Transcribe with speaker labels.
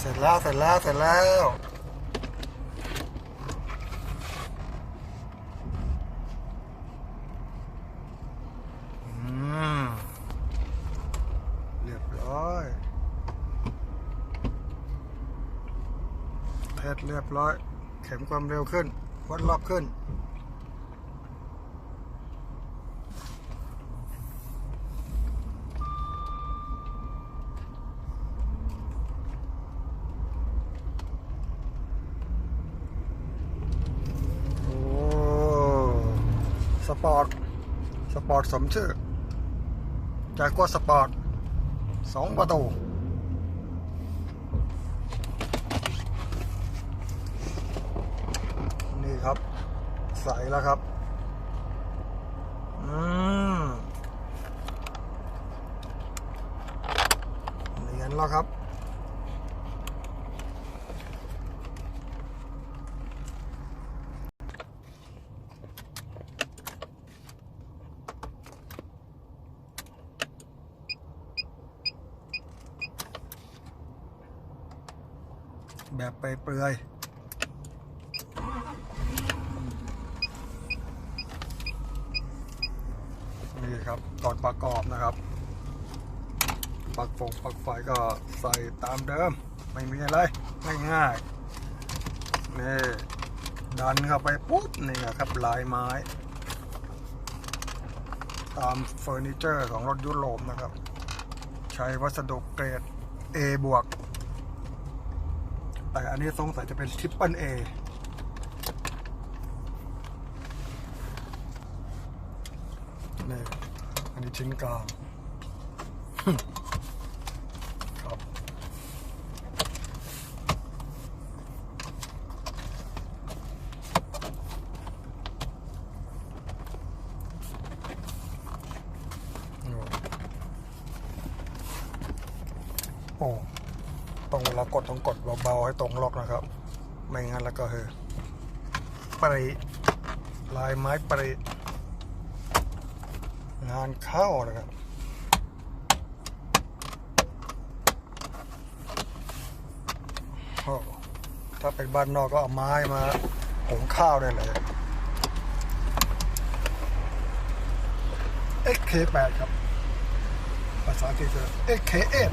Speaker 1: เสร็จแล้วเสร็จแล้วเสร็จแล้วเรียบร้อยเทสเรียบร้อย เข็มความเร็วขึ้น วัดรอบขึ้น โอ้ สปอร์ต สปอร์ตสมชื่อ จากัวสปอร์ตสองประตูนี่ครับ ใสแล้วครับ อืมเนียนแล้วครับ แบบไปเปลือยนี่ครับก่อนประกอบนะครับปักฟงปักไฟก็ใส่ตามเดิม ไม่มีอะไรง่ายๆนี่ดันเข้าไปปุ๊บนี่ครับลายไม้ ตามเฟอร์นิเจอร์ของรถยุโรปนะครับ ใช้วัสดุเกรด A บวก แต่อันนี้สงสัยจะเป็นทริปเปิลเอนี่อันนี้ชิ้นกลางครับโอ้ ต้องเวลากดต้องกดเบาๆให้ตรงล็อกนะครับ ไม่งั้นแล้วก็คือปริลายไม้ปริงานเข้านะครับถ้าเป็นบ้านนอกก็เอาไม้มาหุงข้าวได้เลย XK8 ครับ ภาษาอังกฤษคือ XK8